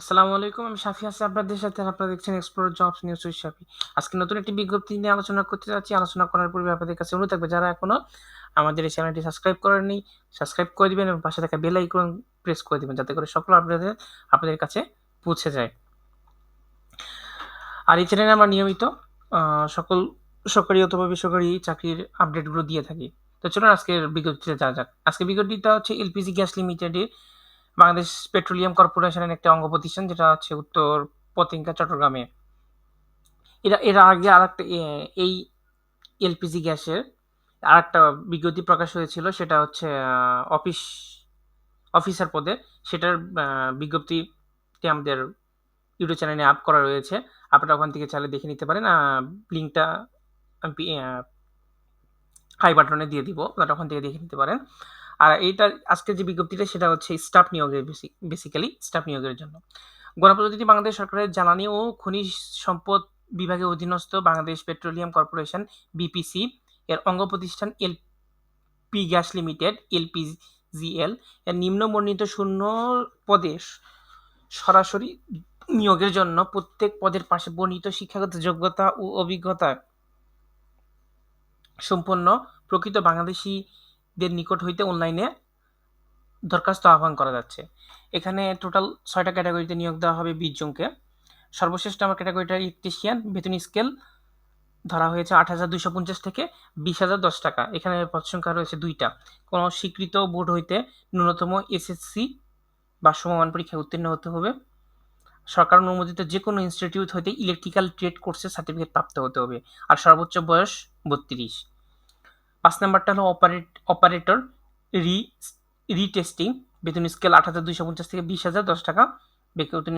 আসসালামু আলাইকুম, আমি শাফি আছি আপনাদের সাথে আপনারা দেখছেন explore jobs news with Shafi আজকে নতুন একটি বিজ্ঞপ্তি নিয়ে আলোচনা করতে যাচ্ছি। আলোচনা করার পূর্বে আপনাদের কাছে অনুরোধ থাকবে, যারা এখনও আমাদের এই চ্যানেলটি সাবস্ক্রাইব করেননি, সাবস্ক্রাইব করে দিবেন এবং পাশে থাকা বেল আইকন প্রেস করে দিবেন, যাতে করে সকল আপনাদের আপনাদের কাছে পৌঁছে যায়। আর এই চ্যানেলে আমরা নিয়মিত সকল সরকারি অথবা বেসরকারি চাকরির আপডেটগুলো দিয়ে থাকি। তো চলুন আজকের বিজ্ঞপ্তিতে যাওয়া যাক। আজকে বিজ্ঞপ্তিটা হচ্ছে এলপিজি গ্যাস লিমিটেডের বাংলাদেশ পেট্রোলিয়াম কর্পোরেশনের একটা অঙ্গ প্রতিষ্ঠান যেটা হচ্ছে উত্তর পতেঙ্গা চট্টগ্রামে। এরা এর আগে আর একটা এই এলপিজি গ্যাসের আর একটা বিজ্ঞপ্তি প্রকাশ হয়েছিল সেটা হচ্ছে অফিস অফিসার পদে। সেটার আহ, বিজ্ঞপ্তিটি আমাদের ইউটিউব চ্যানেলে আপ করা রয়েছে। আপনারা ওখান থেকে চাইলে দেখে নিতে পারেন। লিঙ্কটা আমি হাই বাটনে দিয়ে দিব। আপনারা ওখান থেকে দেখে নিতে পারেন। আর এইটার আজকের যে বিজ্ঞপ্তিটা, সেটা হচ্ছে স্টাফ নিয়োগের বেসিক্যালি স্টাফ নিয়োগের জন্য। গণপ্রজাতন্ত্রী বাংলাদেশ সরকারের জ্বালানি ও খনিজ সম্পদ বিভাগের অধীনস্থ বাংলাদেশ পেট্রোলিয়াম কর্পোরেশন বিপিসি এর অঙ্গ প্রতিষ্ঠান L P gas limited LPGL এর নিম্নবর্ণিত শূন্য পদে সরাসরি নিয়োগের জন্য প্রত্যেক পদের পাশে বর্ণিত শিক্ষাগত যোগ্যতা ও অভিজ্ঞতা সম্পন্ন প্রকৃত বাংলাদেশিদের নিকট হইতে অনলাইনে দরখাস্ত আহ্বান করা যাচ্ছে। এখানে টোটাল ছয়টা ক্যাটাগরিতে নিয়োগ দেওয়া হবে বিশ জনকে। সর্বশ্রেষ্ঠ আমার ক্যাটাগরিটা ইলেকট্রিশিয়ান বেতন স্কেল ধরা হয়েছে আট হাজার দুইশো পঞ্চাশ থেকে বিশ হাজার দশ টাকা। এখানে পদ সংখ্যা রয়েছে দুইটা। কোনো স্বীকৃত বোর্ড হইতে ন্যূনতম এসএসসি বা সমমান পরীক্ষায় উত্তীর্ণ হতে হবে। সরকার অনুমোদিত যে কোনো ইনস্টিটিউট হইতে ইলেকট্রিক্যাল ট্রেড কোর্সের সার্টিফিকেট প্রাপ্ত হতে হবে। আর সর্বোচ্চ বয়স বত্রিশ। পাঁচ নাম্বারটা হলো অপারেট অপারেটর রি রিটেস্টিং বেতন স্কেল আট হাজার দুইশো পঞ্চাশ থেকে বিশ হাজার দশ টাকা। বেতন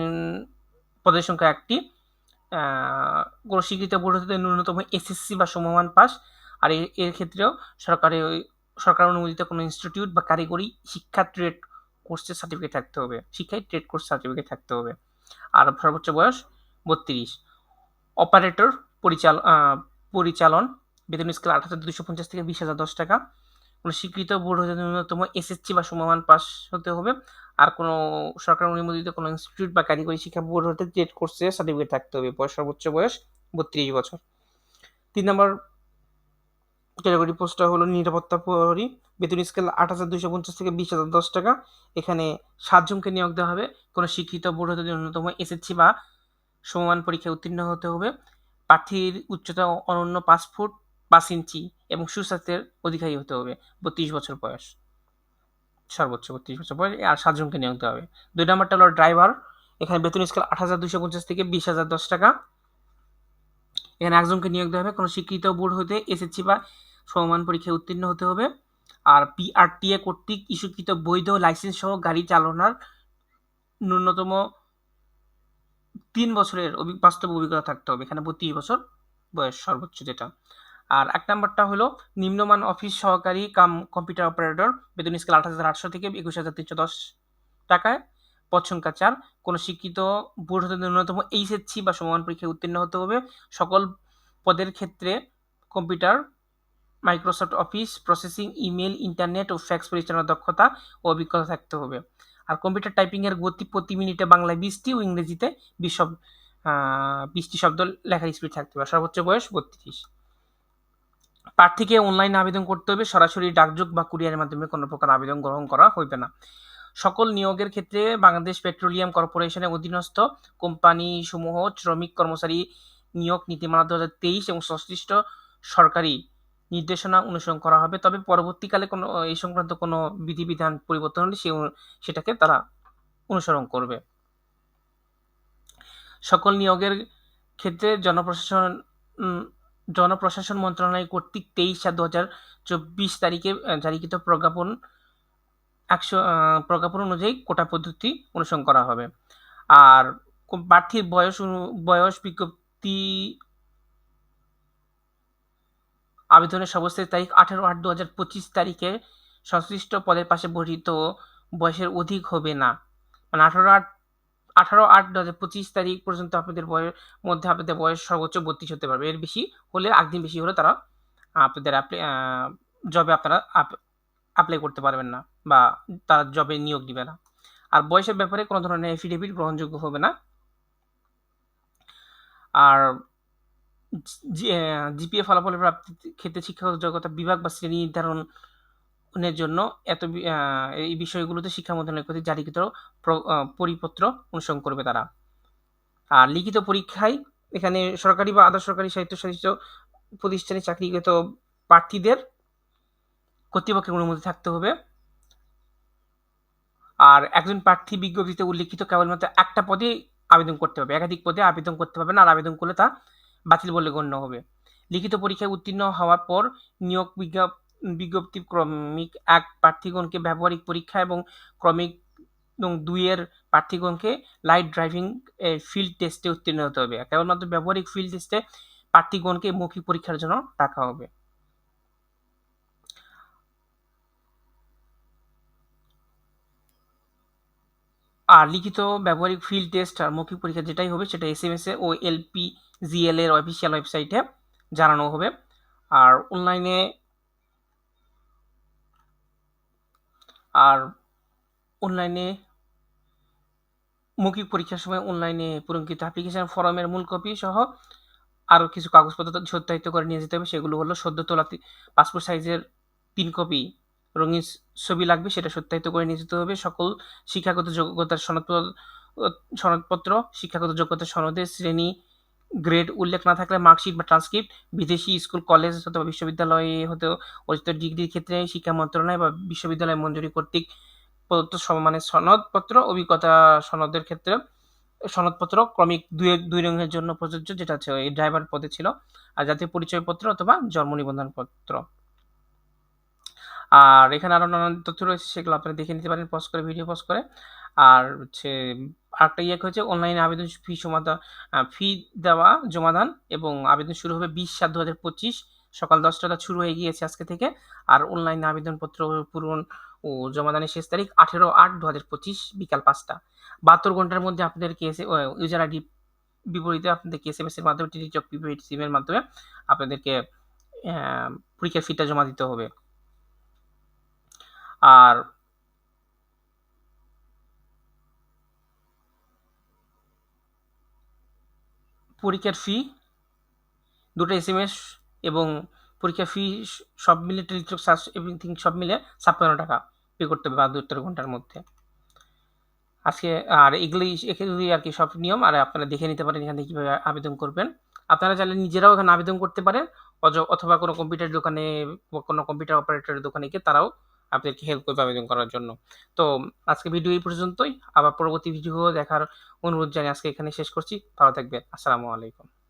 পদের সংখ্যা একটি। কোনো স্বীকৃত বোর্ড ন্যূনতম এসএসসি বা সমমান পাস। আর এর ক্ষেত্রেও সরকারি সরকার অনুমোদিত কোনো ইনস্টিটিউট বা কারিগরি শিক্ষা ট্রেড কোর্সের সার্টিফিকেট থাকতে হবে। শিক্ষায় ট্রেড কোর্স সার্টিফিকেট থাকতে হবে। আর সর্বোচ্চ বয়স বত্রিশ। অপারেটর পরিচাল পরিচালন বেতন স্কেল আট হাজার দুশো পঞ্চাশ থেকে বিশ হাজার দশ টাকা। কোনো স্বীকৃত বোর্ড হতে ন্যূনতম এসএসসি বা সমমান পাস হতে হবে। আর কোনো সরকার অনুমোদিত কোনো ইনস্টিটিউট বা কারিগরি শিক্ষা বোর্ড হতে ট্রেড কোর্সের সার্টিফিকেট থাকতে হবে। বয়স সর্বোচ্চ বয়স বত্রিশ বছর। তিন নম্বর ক্যাটাগরি পোস্টটা হলো নিরাপত্তা প্রহরী। বেতন স্কেল আট হাজার দুশো পঞ্চাশ থেকে বিশ হাজার দশ টাকা। এখানে সাতজনকে নিয়োগ দেওয়া হবে। কোনো শিক্ষিত বোর্ড হতে ন্যূনতম এসএসসি বা সমমান পরীক্ষায় উত্তীর্ণ হতে হবে। প্রার্থীর উচ্চতা অনন্য পাঁচ ফুট পাঁচ ইঞ্চি এবং সুস্বাস্থ্যের অধিকারী হতে হবে, বত্রিশ বছর বয়স। সর্বোচ্চ বত্রিশ বছর বয়স, আর সাতজনকে নিয়োগ দেওয়া হবে। দুই নম্বরটা হলো ড্রাইভার। এখানে বেতন স্কেল আট হাজার দুশো পঞ্চাশ থেকে বিশ হাজার দশ টাকা। এখানে একজনকে নিয়োগ দেওয়া হবে। কোনো স্বীকৃত বোর্ড হতে এসএসসি বা সমমান পরীক্ষায় উত্তীর্ণ হতে হবে। আর পিআরটিএ কর্তৃক ইস্যুকৃত বৈধ লাইসেন্স সহ গাড়ি চালানোর ন্যূনতম তিন বছরের বাস্তব অভিজ্ঞতা থাকতে হবে। এখানে বত্রিশ বছর বয়স সর্বোচ্চ যেটা। আর এক নম্বরটা হলো নিম্নমান অফিস সহকারী কাম কম্পিউটার অপারেটর বেতন স্কেল আট হাজার আটশো থেকে একুশ হাজার তিনশো দশ টাকায়। পদ চার, কোনো শিক্ষিত বোর্ড হতে ন্যূনতম এইচএসসি বা সমান পরীক্ষায় উত্তীর্ণ হতে হবে। সকল পদের ক্ষেত্রে computer, Microsoft office, processing email internet ও ফ্যাক্স পরিচালনার দক্ষতা ও অভিজ্ঞতা থাকতে হবে। আর কম্পিউটার টাইপিংয়ের গতি প্রতি মিনিটে বাংলায় বিশটি ও ইংরেজিতে বিশ বিশটি শব্দ লেখার স্পিড থাকতে হবে। সর্বোচ্চ বয়স বত্রিশ। প্রার্থীকে অনলাইনে আবেদন করতে হবে। সরাসরি ডাকযোগ বা কুরিয়ারের মাধ্যমে কোনো প্রকার আবেদন গ্রহণ করা হইবে না। সকল নিয়োগের ক্ষেত্রে বাংলাদেশ পেট্রোলিয়াম কর্পোরেশনের অধীনস্থ কোম্পানিসমূহ শ্রমিক কর্মচারী নিয়োগ নীতিমালা দু হাজার তেইশ এবং সংশ্লিষ্ট সরকারি নির্দেশনা অনুসরণ করা হবে। তবে পরবর্তীকালে কোনো, এই সংক্রান্ত কোনো বিধিবিধান পরিবর্তন হলে সে সেটাকে তারা অনুসরণ করবে। সকল নিয়োগের ক্ষেত্রে জনপ্রশাসন জনপ্রশাসন মন্ত্রণালয় কর্তৃক তেইশ সাত দু হাজার চব্বিশ তারিখে জারিকৃত প্রজ্ঞাপন একশো প্রজ্ঞাপন অনুযায়ী কোটা পদ্ধতি অনুসরণ করা হবে। আর প্রার্থীর বয়স বয়স বিজ্ঞপ্তি আবেদনের সর্বশেষ তারিখ আঠেরো আট দু হাজার পঁচিশ তারিখে সংশ্লিষ্ট পদের পাশে বর্ধিত বয়সের অধিক হবে না। মানে আঠেরো আট আঠারো আট দু হাজার পঁচিশ তারিখ পর্যন্ত আপনাদের বয়স, মধ্যে আপনাদের বয়স সর্বোচ্চ বত্রিশ হতে পারবে। এর বেশি হলে একদিন বেশি হলে তারা আপনাদের অ্যাপ্লাই জবে আপনারা অ্যাপ্লাই করতে পারবেন না বা তারা জবে নিয়োগ দিবে না। আর বয়সের ব্যাপারে কোনো ধরনের এফিডেভিট গ্রহণযোগ্য হবে না। আর জিপিএ ফলাফলের প্রাপ্তির ক্ষেত্রে শিক্ষাগত যোগ্যতা বিভাগ বা শ্রেণি নির্ধারণের জন্য এত এই বিষয়গুলোতে শিক্ষা মন্ত্রণালয় কর্তৃক জারিকৃত পরিপত্র অনুসরণ করবে তারা। আর লিখিত পরীক্ষায় এখানে সরকারি বা আধা সরকারি স্বায়ত্তশাসিত প্রতিষ্ঠানে চাকরিগত প্রার্থীদের কর্তৃপক্ষের অনুমতি থাকতে হবে। আর একজন প্রার্থী বিজ্ঞপ্তিতে উল্লিখিত কেবলমাত্র একটা পদে আবেদন করতে হবে। একাধিক পদে আবেদন করতে পারবে না, আর আবেদন করলে তা বাতিল বলে গণ্য হবে। লিখিত পরীক্ষায় উত্তীর্ণ হওয়ার পর নিয়োগ বিজ্ঞপ্তি ক্রমিক এক প্রার্থীগণকে ব্যবহারিক পরীক্ষা এবং ক্রমিক এবং দুইয়ের প্রার্থীগণকে লাইট ড্রাইভিং ফিল্ড টেস্টে উত্তীর্ণ হতে হবে। কেবলমাত্র ব্যবহারিক ফিল্ড টেস্টে প্রার্থীগণকে মৌখিক পরীক্ষার জন্য ডাকা হবে। আর লিখিত ব্যবহারিক ফিল্ড টেস্ট আর মৌখিক পরীক্ষা যেটাই হবে সেটা এস এম এস এ ও এলপি জিএল এর অফিসিয়াল ওয়েবসাইটে জানানো হবে। আর অনলাইনে আর অনলাইনে মৌখিক পরীক্ষার সময় অনলাইনে পূরণকৃত অ্যাপ্লিকেশন ফর্মের মূল কপি সহ আরও কিছু কাগজপত্র সত্যায়িত করে নিয়ে যেতে হবে। সেগুলো হলো সদ্য তোলা পাসপোর্ট সাইজের তিন কপি রঙিন ছবি লাগবে সেটা সত্যায়িত করে নিয়ে যেতে হবে। সকল শিক্ষাগত যোগ্যতার সনদপত্র সনদপত্র, শিক্ষাগত যোগ্যতার সনদের শ্রেণি গ্রেড উল্লেখ না থাকলে মার্কশিট বা ট্রান্সক্রিপ্ট বিদেশি স্কুল কলেজ অথবা বিশ্ববিদ্যালয়ে হতে অর্জিত ডিগ্রির ক্ষেত্রে শিক্ষা মন্ত্রণালয় বা বিশ্ববিদ্যালয় মঞ্জুরি কর্তৃক প্রদত্ত সমমানের সনদপত্র, অভিজ্ঞতা সনদের ক্ষেত্রে সনদপত্র ক্রমিক দুই দুই রঙের জন্য প্রযোজ্য, যেটা হচ্ছে এই ড্রাইভার পদে ছিল, আর জাতীয় পরিচয়পত্র অথবা জন্ম নিবন্ধন পত্র আর এখানে আরও নানান তথ্য রয়েছে, সেগুলো আপনারা দেখে নিতে পারেন পজ করে ভিডিও পজ করে। আর হচ্ছে আরেকটা ইয়ে হচ্ছে অনলাইনে আবেদন ফি সমাধান ফি দেওয়া, জমাদান এবং আবেদন শুরু হবে বিশ সাত দু হাজার পঁচিশ, সকাল দশটা শুরু হয়ে গিয়েছে আজকে থেকে। আর অনলাইনে আবেদনপত্র পূরণ ও জমাদানের শেষ তারিখ আঠেরো আট দু হাজার পঁচিশ বিকাল পাঁচটা। বাহাত্তর ঘণ্টার মধ্যে আপনাদের কেসে ইউজার আইডি বিপরীতে আপনাদেরকে এস এম এস এর মাধ্যমে টিটি চক প্রিপেড সিমের মাধ্যমে আপনাদেরকে পরীক্ষার ফিটা জমা দিতে হবে। আর পরীক্ষার ফি দুটো এস এম এস এবং পরীক্ষার ফি সব মিলে টেলিটক এভরিথিং সব মিলে ছাপ্পান্ন টাকা পে করতে হবে বাহাত্তর ঘণ্টার মধ্যে। আজকে আর এগুলোই এগুলোই আর কি সব নিয়ম, আর আপনারা দেখে নিতে পারেন এখানে কীভাবে আবেদন করবেন। আপনারা চাইলে নিজেরাও এখানে আবেদন করতে পারেন অথবা কোনো কম্পিউটার দোকানে কোনো কম্পিউটার অপারেটরের দোকানে গিয়ে তারাও আপনাদেরকে হেল্প করবে আবেদন করার জন্য। তো আজকে ভিডিও এই পর্যন্তই। আবার পরবর্তী ভিডিও দেখার অনুরোধ জানিয়ে আজকে এখানে শেষ করছি। ভালো থাকবেন। আসসালামু আলাইকুম।